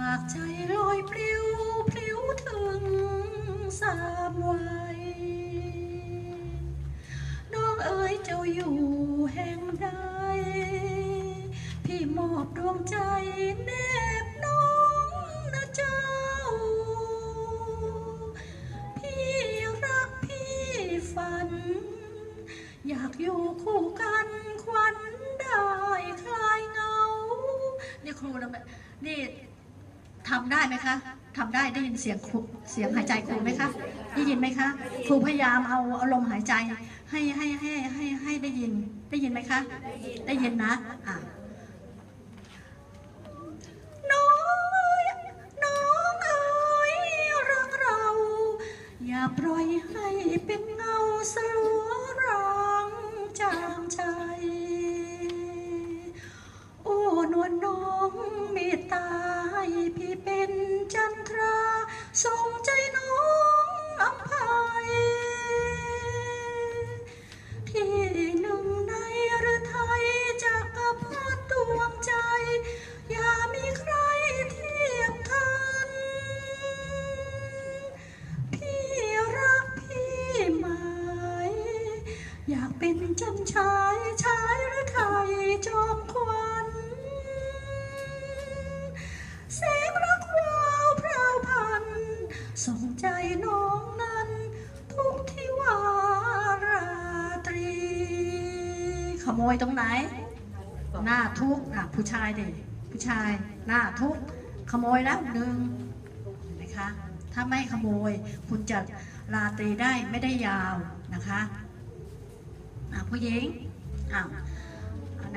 ฝากใจลอยปลิวพลิวถึงสามวัยน้องเอ๋ยเจ้าอยู่แห่งใด พี่มอบดวงใจแนบน้องนะเจ้า พี่รักพี่ฝัน อยากอยู่คู่กันควันได้คลายเงานี่ครูนะนี่ ทำได้ไหมคะทำได้ได้ยินเสียงคุเสียงหายใจครูไหมคะ ได้ยินไหมคะ ครูพยายามเอาเอาลมหายใจให้ให้ให้ให้ให้ได้ยิน ได้ยินไหมคะ ได้ยินนะอะน้องน้องเอ๋ยรักเรา อย่าปล่อยให้เป็นเงาสลัว ท โมยตรงไหน หน้าทุกอะผู้ชายดิผู้ชายหน้าทุกขโมยแล้วหนึ่งเห็นไหมคะถ้าไม่ขโมยคุณจะราตรีได้ไม่ได้ยาวนะคะอะผู้หญิงอะ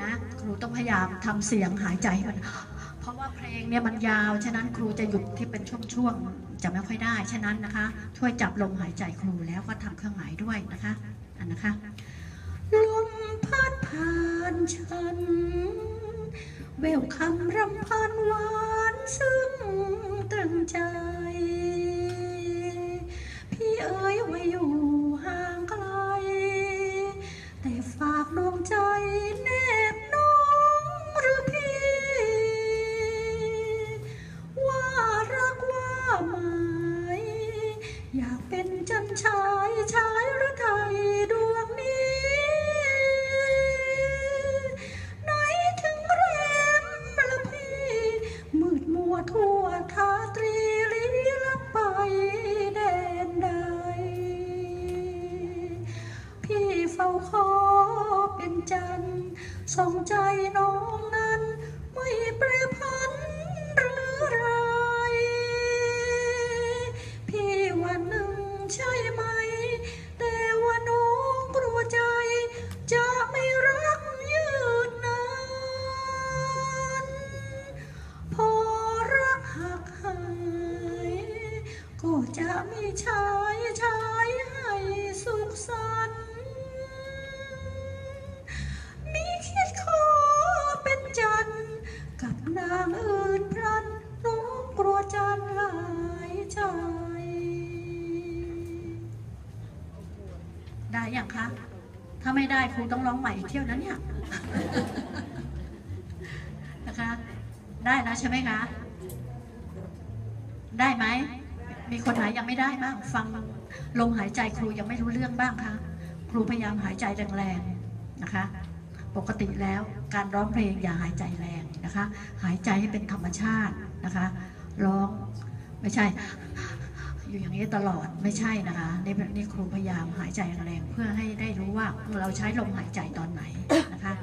นะครูต้องพยายามทำเสียงหายใจให้มันเพราะว่าเพลงเนี่ยมันยาว ฉะนั้นครูจะหยุดที่เป็นช่วงๆจะไม่ค่อยได้ ฉะนั้นนะคะ ช่วยจับลมหายใจครูแล้วก็ทำเครื่องหมายด้วยนะคะอันนะคะลมพัด ผ่านฉัน แววคำรำพันหวานซึ้ง ส่องใจน้องนั้นไม่แปรพันหรือไร พี่วันหนึ่งใช่ไหม แต่ว่าน้องกลัวใจ จะไม่รักยืดนาน พอรักหักหายก็จะไม่ใช้ใช้ให้สุขสันต์ ได้ยังคะ ถ้าไม่ได้ครูต้องร้องใหม่อีกเที่ยวนั้นเนี่ยนะคะ ได้แล้วใช่ไหมคะ ได้ไหม มีคนไหนยังไม่ได้บ้าง ฟังลมหายใจครูยังไม่รู้เรื่องบ้างคะครูพยายามหายใจแรงๆนะคะ ปกติแล้วการร้องเพลงอย่าหายใจแรงนะคะ หายใจให้เป็นธรรมชาตินะคะ ร้องไม่ใช่ อยู่อย่างนี้ตลอดไม่ใช่นะคะนี่นี่ครูพยายามหายใจแรงเพื่อให้ได้รู้ว่าเราใช้ลมหายใจตอนไหนนะคะ